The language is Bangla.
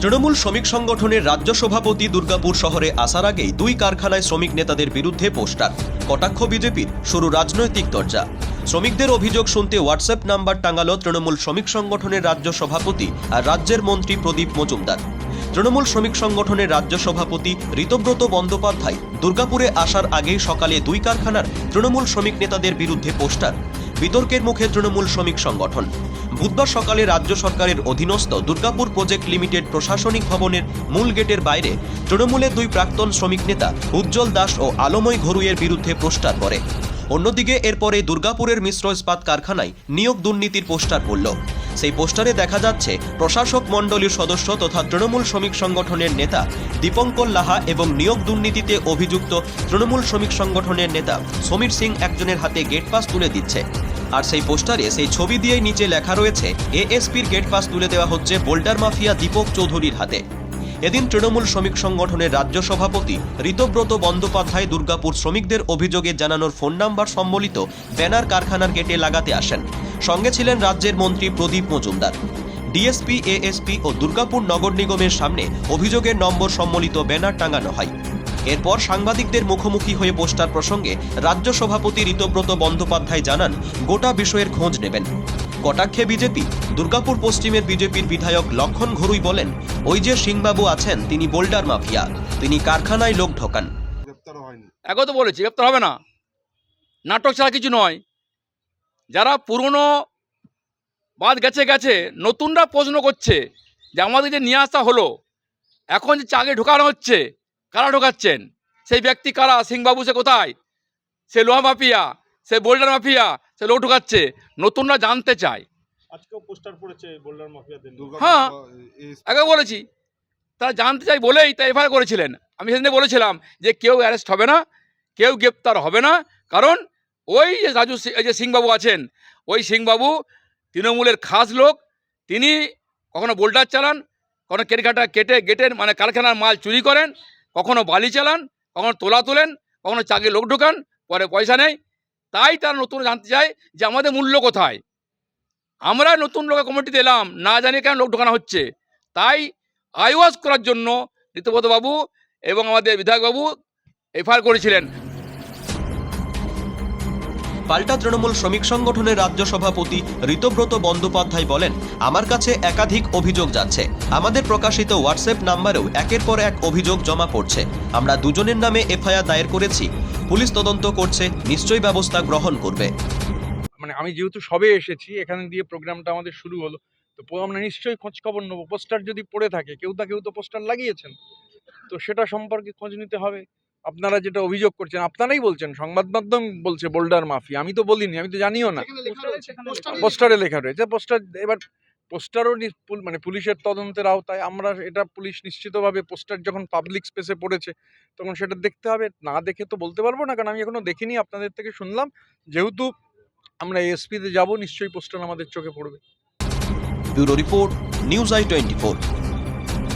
Trinamool শ্রমিক সংগঠনের রাজ্য সভাপতি দুর্গাপুর শহরে আসার আগেই দুই কারখানায় শ্রমিক নেতাদের বিরুদ্ধে পোস্টার। কটাক্ষ বিজেপির, শুরু রাজনৈতিক দরজা। শ্রমিকদের অভিযোগ শুনতে হোয়াটসঅ্যাপ নাম্বার টাঙালো তৃণমূল শ্রমিক সংগঠনের রাজ্য সভাপতি আর রাজ্যের মন্ত্রী প্রদীপ মজুমদার। তৃণমূল শ্রমিক সংগঠনের রাজ্য সভাপতি ঋতব্রত বন্দ্যোপাধ্যায় দুর্গাপুরে আসার আগেই সকালে দুই কারখানার তৃণমূল শ্রমিক নেতাদের বিরুদ্ধে পোস্টার। বিতর্কের মুখে তৃণমূল শ্রমিক সংগঠন। বুধবার সকালে রাজ্য সরকারের অধীনস্থ দুর্গাপুর প্রজেক্ট লিমিটেড প্রশাসনিক ভবনের মূল গেটের বাইরে তৃণমূলের দুই প্রাক্তন শ্রমিক নেতা উজ্জ্বল দাস ও আলময় ঘরুইয়ের বিরুদ্ধে পোস্টার পড়ে। অন্যদিকে এরপরে দুর্গাপুরের মিশ্র ইস্পাত কারখানায় নিয়োগ দুর্নীতির পোস্টার পড়ল। সেই পোস্টারে দেখা যাচ্ছে, প্রশাসক মণ্ডলীর সদস্য তথা তৃণমূল শ্রমিক সংগঠনের নেতা দীপঙ্কর লাহা এবং নিয়োগ দুর্নীতিতে অভিযুক্ত তৃণমূল শ্রমিক সংগঠনের নেতা সমীর সিং একজনের হাতে গেট পাস তুলে দিচ্ছে। আর সেই পোস্টারে সেই ছবি দিয়েই নিচে লেখা রয়েছে, এএসপির গেট পাস তুলে দেওয়া হচ্ছে বোল্ডার মাফিয়া দীপক চৌধুরীর হাতে। এদিন তৃণমূল শ্রমিক সংগঠনের রাজ্য সভাপতি ঋতব্রত বন্দ্যোপাধ্যায় দুর্গাপুর শ্রমিকদের অভিযোগে জানানোর ফোন নাম্বার সম্বলিত ব্যানার কারখানার গেটে লাগাতে আসেন। সঙ্গে ছিলেন রাজ্যের মন্ত্রী প্রদীপ মজুমদার। ডিএসপি, এএসপি ও দুর্গাপুর নগর নিগমের সামনে অভিযোগের নম্বর সম্বলিত ব্যানার টাঙানো হয়। এরপর সাংবাদিকদের মুখোমুখি হয়ে পোস্টার প্রসঙ্গে রাজ্য সভাপতি ঋতব্রত বন্দ্যোপাধ্যায় জানান গোটা বিষয়ের খোঁজ নেবেন। কটাক্ষে বিজেপি দুর্গাপুর পশ্চিমের বিজেপির বিধায়ক লক্ষণ ঘরুই বলেন ওই যে সিংবাবু আছেন তিনি বোল্ডার মাফিয়া তিনি কারখানায় লোক ঢোকান। তো বলেছি গ্রেপ্তার হবে না। নাটক ছাড়া কিছু নয়। যারা পুরনো বাদ গেছে গেছে নতুনরা প্রশ্ন করছে যে আমাদের যে নিয়ে আসা হলো এখন যে চাকরি ঢোকানো হচ্ছে কারা ঢোকাচ্ছেন? সেই ব্যক্তি কারা? সিংবাবু সে কোথায়? সে লোহা মাফিয়া সে বোল্ডার মাফিয়া সে লোক ঢোকাচ্ছে নতুনরা জানতে চায়। আজকেও পোস্টার পড়েছে বোল্ডার মাফিয়াদের হ্যাঁ। আগে বলেছি। তারা জানতে চাই বলেই তাই এফআইআর করেছিলেন। আমি সেদিনে বলেছিলাম যে কেউ অ্যারেস্ট হবে না কেউ গ্রেপ্তার হবে না কারণ ওই যে রাজু যে সিংবাবু আছেন ওই সিংবাবু তৃণমূলের খাস লোক তিনি কখনো বোল্ডার চালান কখনো কেটকাটা কেটে গেটের মানে কারখানার মাল চুরি করেন কখনো বালি চালান, কখনো তোলা তোলেন, কখনো চাকরি লোক ঢোকান, পরে পয়সা নেই তাই তারা নতুন জানতে চায় যে আমাদের মূল্য কোথায়। আমরা নতুন লোকের কমিটিতে এলাম, না জানি কেন লোক ঢোকানো হচ্ছে। তাই আইওয়াজ করার জন্য ঋতুপদ বাবু এবং আমাদের বিধায়কবাবু এফআইআর করেছিলেন। পাল্টা তৃণমূল শ্রমিক সংগঠনের রাজ্য সভাপতি ঋতব্রত বন্দ্যোপাধ্যায় বলেন, আমার কাছে একাধিক অভিযোগ যাচ্ছে। আমাদের প্রকাশিত হোয়াটসঅ্যাপ নাম্বারেও একের পর এক অভিযোগ জমা পড়ছে। আমরা দুজনের নামে এফআইআর দায়ের করেছি। পুলিশ তদন্ত করছে। নিশ্চয়ই ব্যবস্থা গ্রহণ করবে। মানে আমি যেহেতু সবে এসেছি, এখানে দিয়ে প্রোগ্রামটা আমাদের শুরু হলো, তো আমরা নিশ্চয়ই খোঁজ খবর নেব। পোস্টার যদি পড়ে থাকে, কেউ তা কেউ তো পোস্টার লাগিয়েছেন। তো সেটা সম্পর্কে খোঁজ নিতে হবে। আপনারা যেটা অভিযোগ করছেন আপনারাই বলছেন সংবাদ মাধ্যম বলছে বোল্ডার মাফি আমি তো বলিনি আমি তো জানিও না। পোস্টারে লেখা রয়েছে পোস্টার এবার পোস্টারও মানে পুলিশের তদন্তের আওতায় আমরা এটা পুলিশ নিশ্চিতভাবে পোস্টার যখন পাবলিক স্পেসে পড়েছে তখন সেটা দেখতে হবে না দেখে তো বলতে পারব না কারণ আমি এখনও দেখিনি আপনাদের থেকে শুনলাম যেহেতু আমরা এসপিতে যাব নিশ্চয়ই পোস্টার আমাদের চোখে পড়বে। Bureau report news I twenty